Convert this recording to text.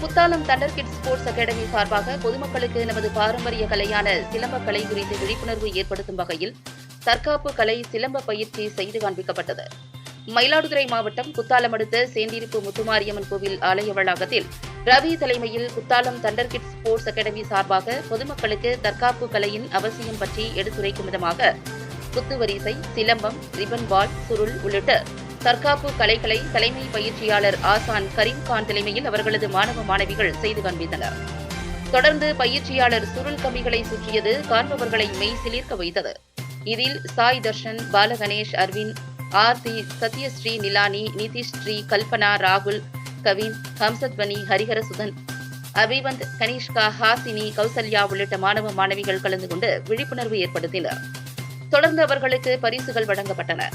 Puthalam thunder kid sports academy சார்பாக பொதுமக்களுக்கு நமது பாரம்பரிய கலையான சிலம்ப கலை குறித்து விழிப்புணர்வு ஏற்படுத்தும் வகையில் தற்காப்பு கலை சிலம்ப பயிற்சி செய்து காண்பிக்கப்பட்டது. மயிலாடுதுறை மாவட்டம் குத்தாலம் அடுத்த சேந்திருப்பு முத்துமாரியம்மன் கோவில் ஆலய வளாகத்தில் ரவி தலைமையில் Kuthalam thunder kid sports academy சார்பாக பொதுமக்களுக்கு தற்காப்பு கலையின் அவசியம் பற்றி எடுத்துரைக்கும் விதமாக குத்துவரிசை சிலம்பம் ரிபன் பால் சுருள் உள்ளிட்ட தற்காப்பு கலைகளை தலைமை பயிற்சியாளர் ஆசான் கரீம்கான் தலைமையில் அவர்களது மாணவ மாணவிகள் செய்து காண்பித்தனர். தொடர்ந்து பயிற்சியாளர் சுருள் கம்பிகளை சுற்றியது காண்பவர்களை மெய் சிலிர்க்க வைத்தது. இதில் சாய் தர்ஷன் பாலகணேஷ் அரவிந்த் ஆர்த்தி சத்யஸ்ரீ நிலானி நிதிஷ் ஸ்ரீ கல்பனா ராகுல் கவின் ஹம்சத்வனி ஹரிஹரசுதன் அபிவந்த் கனிஷ்கா ஹாசினி கௌசல்யா உள்ளிட்ட மாணவ மாணவிகள் கலந்து கொண்டு விழிப்புணர்வு ஏற்படுத்தினர். தொடர்ந்து அவர்களுக்கு பரிசுகள் வழங்கப்பட்டன.